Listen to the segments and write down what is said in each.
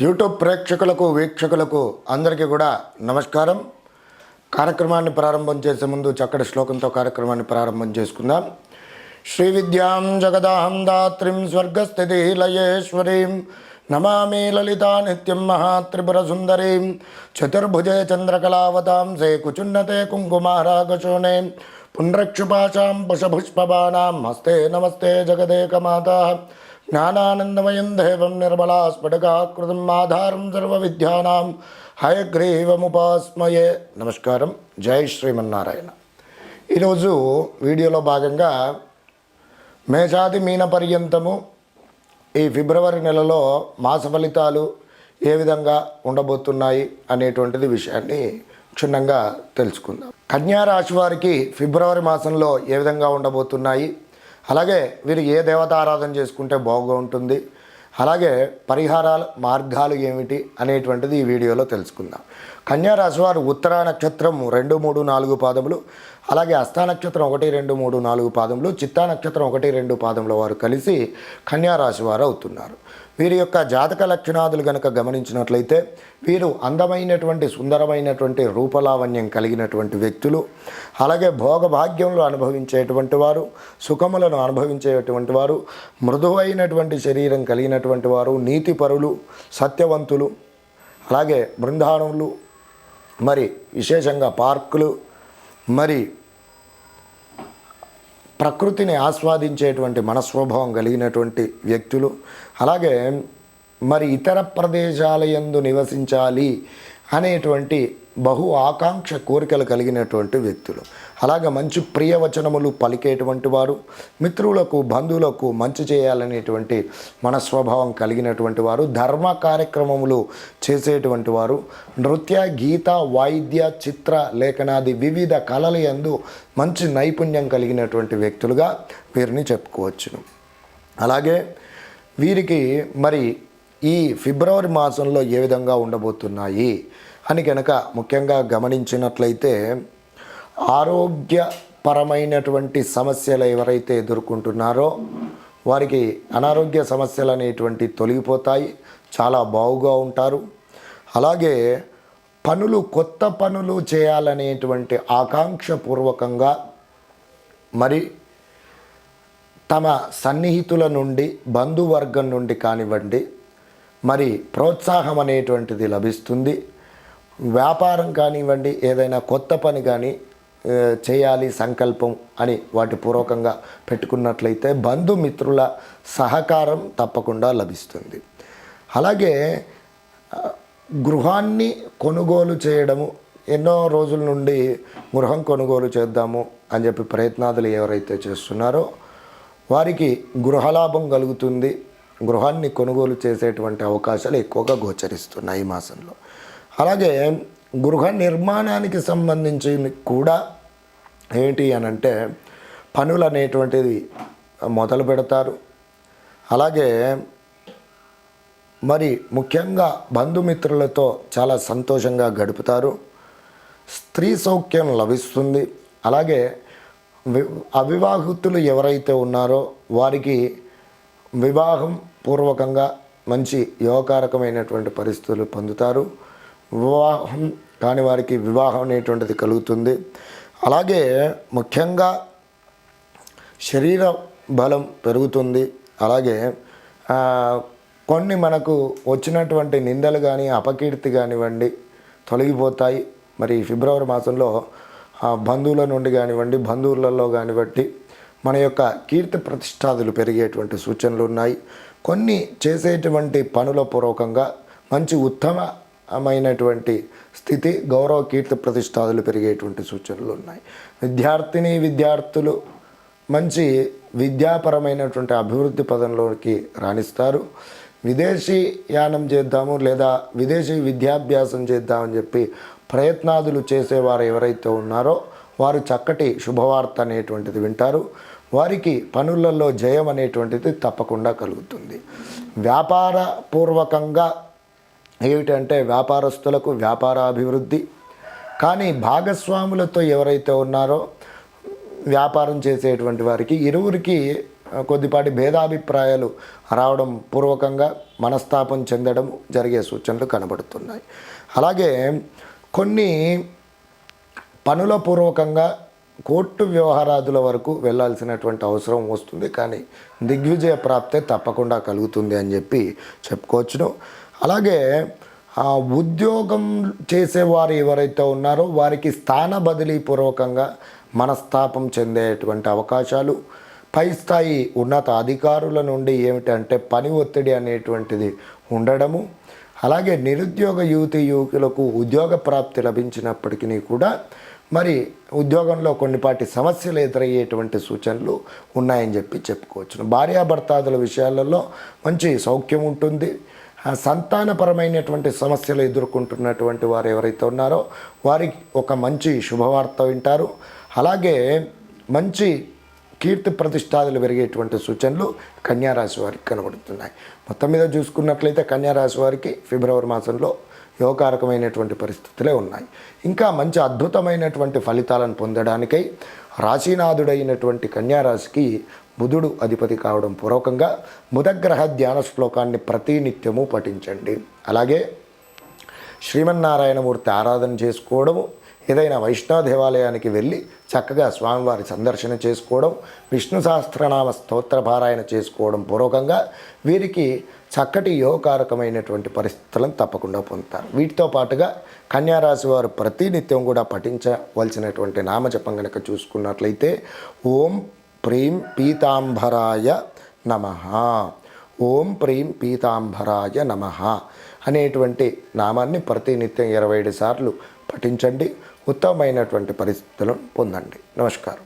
YouTube ప్రేక్షకులకు వీక్షకులకు అందరికీ కూడా నమస్కారం. కార్యక్రమాన్ని ప్రారంభం చేసే ముందు చక్కటి శ్లోకంతో కార్యక్రమాన్ని ప్రారంభం చేసుకుందాం. శ్రీ విద్యాం జగదాహం దాత్రిం స్వర్గస్థితి లయేశ్వరీం నమామి లలితా నిత్యం మహాత్రిపుర సుందరీం. చతుర్భుజే చంద్రకళావతాం సే కుచున్నతే కుంకుమారాగశోనే. పుండ్రక్షుపాశాం పుషపుష్పబాణాం హస్తే నమస్తే జగదేకమాత. జ్ఞానానందమయం దేవం నిర్మలా స్ఫటికాకృతం ఆధారం సర్వవిద్యానాం హయగ్రీవముపాస్మయే. నమస్కారం. జై శ్రీమన్నారాయణ. ఈరోజు వీడియోలో భాగంగా మేషాది మీన పర్యంతము ఈ ఫిబ్రవరి నెలలో మాస ఫలితాలు ఏ విధంగా ఉండబోతున్నాయి అనేటువంటిది విషయాన్ని క్షుణ్ణంగా తెలుసుకుందాం. కన్యా రాశి వారికి ఫిబ్రవరి మాసంలో ఏ విధంగా ఉండబోతున్నాయి? అలాగే వీరు ఏ దేవతారాధన చేసుకుంటే బాగుంటుంది అలాగే పరిహారాల మార్గాలు ఏమిటి అనేటువంటిది ఈ వీడియోలో తెలుసుకుందాం. కన్యారాశి వారు ఉత్తరా నక్షత్రం రెండు మూడు నాలుగు పాదములు అలాగే అస్థా నక్షత్రం ఒకటి రెండు మూడు నాలుగు పాదములు చిత్తా నక్షత్రం ఒకటి రెండు పాదముల వారు కలిసి కన్యారాశి వారు అవుతున్నారు. వీరి యొక్క జాతక లక్షణాదులు గనక గమనించినట్లయితే వీరు అందమైనటువంటి సుందరమైనటువంటి రూపలావణ్యం కలిగినటువంటి వ్యక్తులు. అలాగే భోగభాగ్యములు అనుభవించేటువంటి వారు సుఖములను అనుభవించేటువంటి వారు మృదువైనటువంటి శరీరం కలిగినటువంటి వారు నీతిపరులు సత్యవంతులు అలాగే బృందావనములు మరి విశేషంగా పార్కులు మరి ప్రకృతిని ఆస్వాదించేటువంటి మనస్వభావం కలిగినటువంటి వ్యక్తులు. అలాగే మరి ఇతర ప్రదేశాల యందు నివసించాలి అనేటువంటి బహు ఆకాంక్ష కోరికలు కలిగినటువంటి వ్యక్తులు. అలాగే మంచి ప్రియవచనములు పలికేటువంటి వారు మిత్రులకు బంధువులకు మంచి చేయాలనేటువంటి మనస్వభావం కలిగినటువంటి వారు ధర్మ కార్యక్రమములు చేసేటువంటి వారు నృత్య గీత వాయిద్య చిత్ర లేఖనాది వివిధ కళల యందు మంచి నైపుణ్యం కలిగినటువంటి వ్యక్తులుగా వీరిని చెప్పుకోవచ్చును. అలాగే వీరికి మరి ఈ ఫిబ్రవరి మాసంలో ఏ విధంగా ఉండబోతున్నాయి అని కనుక ముఖ్యంగా గమనించినట్లయితే ఆరోగ్యపరమైనటువంటి సమస్యలు ఎవరైతే ఎదుర్కొంటున్నారో వారికి అనారోగ్య సమస్యలు అనేటువంటి తొలగిపోతాయి చాలా బాగుగా ఉంటారు. అలాగే పనులు కొత్త పనులు చేయాలనేటువంటి ఆకాంక్షపూర్వకంగా మరి తమ సన్నిహితుల నుండి బంధువర్గం నుండి కానివ్వండి మరి ప్రోత్సాహం అనేటువంటిది లభిస్తుంది. వ్యాపారం కానివ్వండి ఏదైనా కొత్త పని కానీ చేయాలి సంకల్పం అని వాటి పూర్వకంగా పెట్టుకున్నట్లయితే బంధుమిత్రుల సహకారం తప్పకుండా లభిస్తుంది. అలాగే గృహాన్ని కొనుగోలు చేయడము ఎన్నో రోజుల నుండి గృహం కొనుగోలు చేద్దాము అని చెప్పి ప్రయత్నాలు ఎవరైతే చేస్తున్నారో వారికి గృహలాభం కలుగుతుంది. గృహాన్ని కొనుగోలు చేసేటువంటి అవకాశాలు ఎక్కువగా గోచరిస్తున్నాయి ఈ మాసంలో. అలాగే గృహ నిర్మాణానికి సంబంధించి కూడా ఏంటి అని అంటే పనులు అనేటువంటిది మొదలు పెడతారు. అలాగే మరి ముఖ్యంగా బంధుమిత్రులతో చాలా సంతోషంగా గడుపుతారు. స్త్రీ సౌఖ్యం లభిస్తుంది. అలాగే వి అవివాహితులు ఎవరైతే ఉన్నారో వారికి వివాహం పూర్వకంగా మంచి యోగకారకమైనటువంటి పరిస్థితులు పొందుతారు. వివాహం కాని వారికి వివాహం అనేటువంటిది కలుగుతుంది. అలాగే ముఖ్యంగా శరీర బలం పెరుగుతుంది. అలాగే కొన్ని మనకు వచ్చినటువంటి నిందలు కానీ అపకీర్తి కానివ్వండి తొలగిపోతాయి. మరి ఫిబ్రవరి మాసంలో ఆ, బంధువుల నుండి కానివ్వండి బంధువులలో కానివ్వండి మన యొక్క కీర్తి ప్రతిష్టాదులు పెరిగేటువంటి సూచనలు ఉన్నాయి. కొన్ని చేసేటువంటి పనుల పూర్వకంగా మంచి ఉత్తమ మైనటువంటి స్థితి గౌరవ కీర్తి ప్రతిష్టాదులు పెరిగేటువంటి సూచనలు ఉన్నాయి. విద్యార్థిని విద్యార్థులు మంచి విద్యాపరమైనటువంటి అభివృద్ధి పదంలోకి రాణిస్తారు. విదేశీ యానం చేద్దాము లేదా విదేశీ విద్యాభ్యాసం చేద్దామని చెప్పి ప్రయత్నాదులు చేసేవారు ఎవరైతే ఉన్నారో వారు చక్కటి శుభవార్త అనేటువంటిది వింటారు. వారికి పనులలో జయం అనేటువంటిది తప్పకుండా కలుగుతుంది. వ్యాపార పూర్వకంగా ఏమిటంటే వ్యాపారస్తులకు వ్యాపార అభివృద్ధి కానీ భాగస్వాములతో ఎవరైతే ఉన్నారో వ్యాపారం చేసేటువంటి వారికి ఇరువురికి కొద్దిపాటి భేదాభిప్రాయాలు రావడం పూర్వకంగా మనస్తాపం చెందడం జరిగే సూచనలు కనబడుతున్నాయి. అలాగే కొన్ని పనుల పూర్వకంగా కోర్టు వ్యవహారాదుల వరకు వెళ్ళాల్సినటువంటి అవసరం వస్తుంది. కానీ దిగ్విజయ ప్రాప్తే తప్పకుండా కలుగుతుంది అని చెప్పి చెప్పుకోవచ్చును. అలాగే ఉద్యోగం చేసేవారు ఎవరైతే ఉన్నారో వారికి స్థాన బదిలీ పూర్వకంగా మనస్తాపం చెందేటువంటి అవకాశాలు పై స్థాయి ఉన్నత అధికారుల నుండి ఏమిటంటే పని ఒత్తిడి అనేటువంటిది ఉండడము అలాగే నిరుద్యోగ యువతి యువకులకు ఉద్యోగ ప్రాప్తి లభించినప్పటికీ కూడా మరి ఉద్యోగంలో కొన్నిపాటి సమస్యలు ఎదురయ్యేటువంటి సూచనలు ఉన్నాయని చెప్పి చెప్పుకోవచ్చు. భార్యాభర్తాదుల విషయాలలో మంచి సౌఖ్యం ఉంటుంది. సంతానపరమైనటువంటి సమస్యలు ఎదుర్కొంటున్నటువంటి వారు ఎవరైతే ఉన్నారో వారికి ఒక మంచి శుభవార్త వింటారు. అలాగే మంచి కీర్తి ప్రతిష్టాదులు పెరిగేటువంటి సూచనలు కన్యారాశి వారికి కనబడుతున్నాయి. మొత్తం మీద చూసుకున్నట్లయితే కన్యారాశి వారికి ఫిబ్రవరి మాసంలో యోగకారకమైనటువంటి పరిస్థితులే ఉన్నాయి. ఇంకా మంచి అద్భుతమైనటువంటి ఫలితాలను పొందడానికై రాశీనాథుడైనటువంటి కన్యారాశికి బుధుడు అధిపతి కావడం పూర్వకంగా ముదగ్రహ ధ్యాన శ్లోకాన్ని ప్రతినిత్యము పఠించండి. అలాగే శ్రీమన్నారాయణమూర్తి ఆరాధన చేసుకోవడము ఏదైనా వైష్ణవ దేవాలయానికి వెళ్ళి చక్కగా స్వామివారి సందర్శన చేసుకోవడం విష్ణు సహస్రనామ స్తోత్ర పారాయణ చేసుకోవడం పూర్వకంగా వీరికి చక్కటి యోగకారకమైనటువంటి పరిస్థితులను తప్పకుండా పొందుతారు. వీటితో పాటుగా కన్యారాశి వారు ప్రతినిత్యం కూడా పఠించవలసినటువంటి నామజపం కనుక చూసుకున్నట్లయితే ఓం ప్రీం పీతాంబరాయ నమ. ఓం ప్రీం పీతాంబరాయ నమ. అనేటువంటి నామాన్ని ప్రతినిత్యం ఇరవై ఏడు సార్లు పఠించండి. ఉత్తమమైనటువంటి పరిస్థితులను పొందండి. నమస్కారం.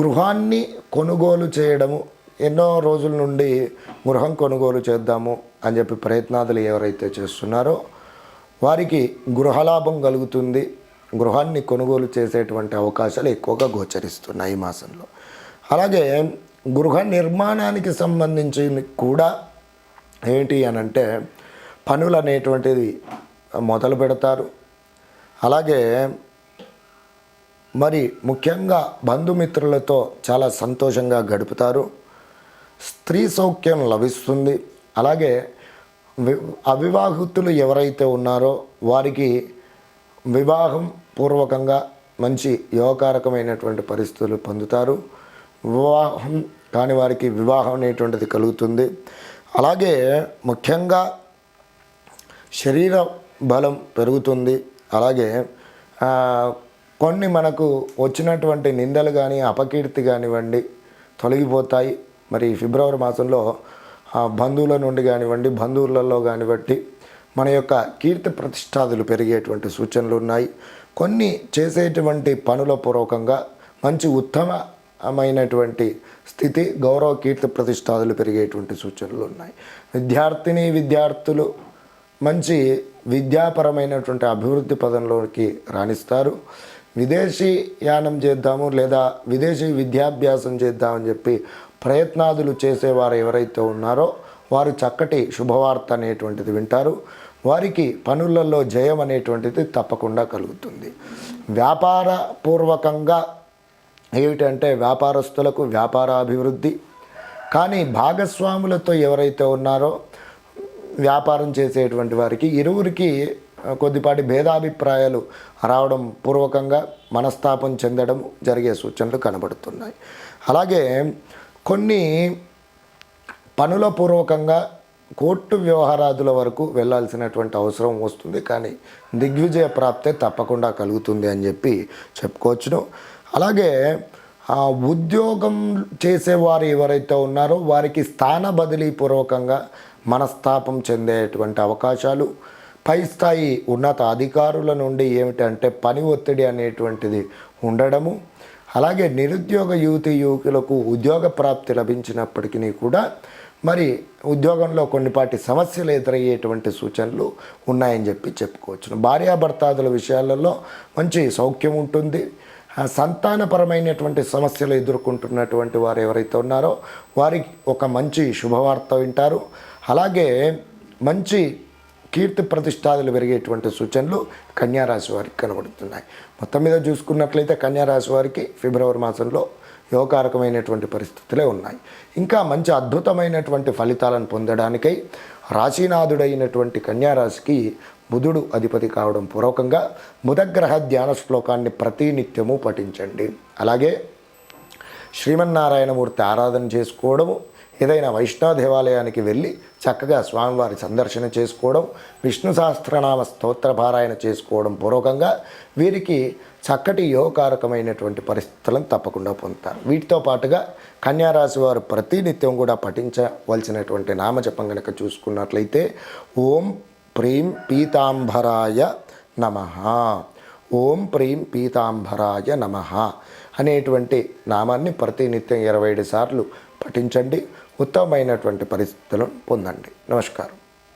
గృహాన్ని కొనుగోలు చేయడము ఎన్నో రోజుల నుండి గృహం కొనుగోలు చేద్దాము అని చెప్పి ప్రయత్నాలు ఎవరైతే చేస్తున్నారో వారికి గృహలాభం కలుగుతుంది. గృహాన్ని కొనుగోలు చేసేటువంటి అవకాశాలు ఎక్కువగా గోచరిస్తున్నాయి ఈ మాసంలో. అలాగే గృహ నిర్మాణానికి సంబంధించి కూడా ఏంటి అని అంటే పనులు అనేటువంటిది మొదలు పెడతారు. అలాగే మరి ముఖ్యంగా బంధుమిత్రులతో చాలా సంతోషంగా గడుపుతారు. స్త్రీ సౌఖ్యం లభిస్తుంది. అలాగే వి అవివాహితులు ఎవరైతే ఉన్నారో వారికి వివాహం పూర్వకంగా మంచి యోగకారకమైనటువంటి పరిస్థితులు పొందుతారు. వివాహం కాని వారికి వివాహం అనేటువంటిది కలుగుతుంది. అలాగే ముఖ్యంగా శరీర బలం పెరుగుతుంది. అలాగే కొన్ని మనకు వచ్చినటువంటి నిందలు కానీ అపకీర్తి కానివ్వండి తొలగిపోతాయి. మరి ఫిబ్రవరి మాసంలో ఆ, బంధువుల నుండి కానివ్వండి బంధువులలో కానివ్వండి మన యొక్క కీర్తి ప్రతిష్టాదులు పెరిగేటువంటి సూచనలు ఉన్నాయి. కొన్ని చేసేటువంటి పనుల పూర్వకంగా మంచి ఉత్తమ మైనటువంటి స్థితి గౌరవ కీర్తి ప్రతిష్టాదులు పెరిగేటువంటి సూచనలు ఉన్నాయి. విద్యార్థిని విద్యార్థులు మంచి విద్యాపరమైనటువంటి అభివృద్ధి పదంలోకి రాణిస్తారు. విదేశీ యానం చేద్దాము లేదా విదేశీ విద్యాభ్యాసం చేద్దామని చెప్పి ప్రయత్నాదులు చేసేవారు ఎవరైతే ఉన్నారో వారు చక్కటి శుభవార్త అనేటువంటిది వింటారు. వారికి పనులలో జయం అనేటువంటిది తప్పకుండా కలుగుతుంది. వ్యాపార పూర్వకంగా ఏమిటంటే వ్యాపారస్తులకు వ్యాపార అభివృద్ధి కానీ భాగస్వాములతో ఎవరైతే ఉన్నారో వ్యాపారం చేసేటువంటి వారికి ఇరువురికి కొద్దిపాటి భేదాభిప్రాయాలు రావడం పూర్వకంగా మనస్తాపం చెందడం జరిగే సూచనలు కనబడుతున్నాయి. అలాగే కొన్ని పనుల పూర్వకంగా కోర్టు వ్యవహారాదుల వరకు వెళ్ళాల్సినటువంటి అవసరం వస్తుంది. కానీ దిగ్విజయ ప్రాప్తే తప్పకుండా కలుగుతుంది అని చెప్పి చెప్పుకోవచ్చును. అలాగే ఉద్యోగం చేసేవారు ఎవరైతే ఉన్నారో వారికి స్థాన బదిలీ పూర్వకంగా మనస్తాపం చెందేటువంటి అవకాశాలు పై స్థాయి ఉన్నత అధికారుల నుండి ఏమిటంటే పని ఒత్తిడి అనేటువంటిది ఉండడము అలాగే నిరుద్యోగ యువతి యువకులకు ఉద్యోగ ప్రాప్తి లభించినప్పటికీ కూడా మరి ఉద్యోగంలో కొన్నిపాటి సమస్యలు ఎదురయ్యేటువంటి సూచనలు ఉన్నాయని చెప్పి చెప్పుకోవచ్చు. భార్యాభర్తాదుల విషయాలలో మంచి సౌఖ్యం ఉంటుంది. సంతానపరమైనటువంటి సమస్యలు ఎదుర్కొంటున్నటువంటి వారు ఎవరైతే ఉన్నారో వారికి ఒక మంచి శుభవార్త వింటారు. అలాగే మంచి కీర్తి ప్రతిష్టాదులు పెరిగేటువంటి సూచనలు కన్యారాశి వారికి కనబడుతున్నాయి. మొత్తం మీద చూసుకున్నట్లయితే కన్యారాశి వారికి ఫిబ్రవరి మాసంలో యోగకారకమైనటువంటి పరిస్థితులే ఉన్నాయి. ఇంకా మంచి అద్భుతమైనటువంటి ఫలితాలను పొందడానికై రాశీనాథుడైనటువంటి కన్యారాశికి బుధుడు అధిపతి కావడం పూర్వకంగా ముదగ్రహ ధ్యాన శ్లోకాన్ని ప్రతినిత్యము పఠించండి. అలాగే శ్రీమన్నారాయణమూర్తి ఆరాధన చేసుకోవడము ఏదైనా వైష్ణవ దేవాలయానికి వెళ్ళి చక్కగా స్వామివారి సందర్శన చేసుకోవడం విష్ణు సహస్రనామ స్తోత్ర పారాయణ చేసుకోవడం పూర్వకంగా వీరికి చక్కటి యోగకారకమైనటువంటి పరిస్థితులను తప్పకుండా పొందుతారు. వీటితో పాటుగా కన్యారాశి వారు ప్రతినిత్యం కూడా పఠించవలసినటువంటి నామజపం కనుక చూసుకున్నట్లయితే ఓం ప్రీం పీతాంబరాయ నమ. ఓం ప్రీం పీతాంబరాయ నమ అనేటువంటి నామాన్ని ప్రతినిత్యం ఇరవై ఏడు సార్లు పఠించండి. ఉత్తమమైనటువంటి పరిస్థితులను పొందండి. నమస్కారం.